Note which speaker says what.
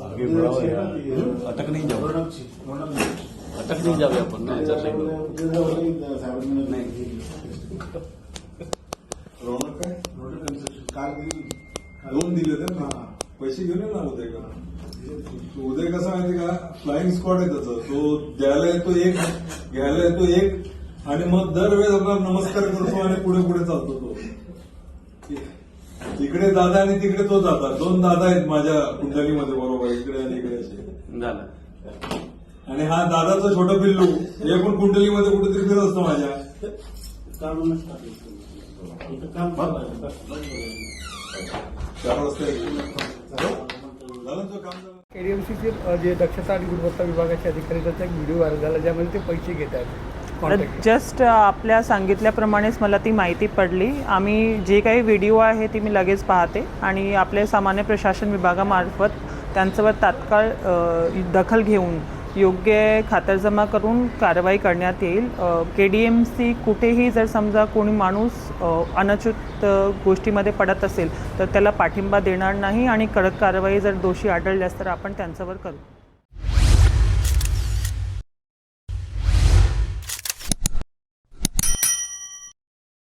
Speaker 1: आगे बढ़ाओ यार अटक नहीं जाओ अटक नहीं जाओ अपन ना याच्यातले
Speaker 2: रौनक काय काल दिली दोन दिले होते ना पैसे घेऊन ये ना उदय का उदय कसा माहिती का? फ्लाइंग स्क्वॉड आहे त्याचा. तो द्यायला येतो एक घ्यायला येतो एक आणि मग दरवेळेस आपला नमस्कार करतो आणि पुढे पुढे चालतो तो. इकडे दादा आणि तिकडे तो दादा. दोन दादा आहेत माझ्या कुंडलीमध्ये बरोबर इकडे आणि इकडे असे.
Speaker 1: झालं.
Speaker 2: आणि हा दादाचा छोटा पिल्लू हे पण कुंडलीमध्ये कुठेतरी फिरत असतो माझ्या. चार वाजता
Speaker 3: केडीएमसीचे जे दक्षता आणि गुणवत्ता विभागाचे अधिकारी त्याचा एक व्हिडिओ व्हायरल झाला ज्यामध्ये ते पैसे घेत आहेत.
Speaker 4: जस्ट आपल्या सांगितल्याप्रमाणेच मला ती माहिती पडली. आम्ही जे काही व्हिडिओ आहे ती मी लगेच पाहते आणि आपले सामान्य प्रशासन विभागामार्फत त्यांच्यावर तात्काळ दखल घेऊन योग्य खातरजमा करून कारवाई करण्यात येईल. के डी एम सी कुठेही जर समजा कोणी माणूस अनचूत गोष्टीमध्ये पडत असेल तर त्याला पाठिंबा देणार नाही आणि कडक कारवाई जर दोषी आढळल्यास तर आपण त्यांच्यावर करू.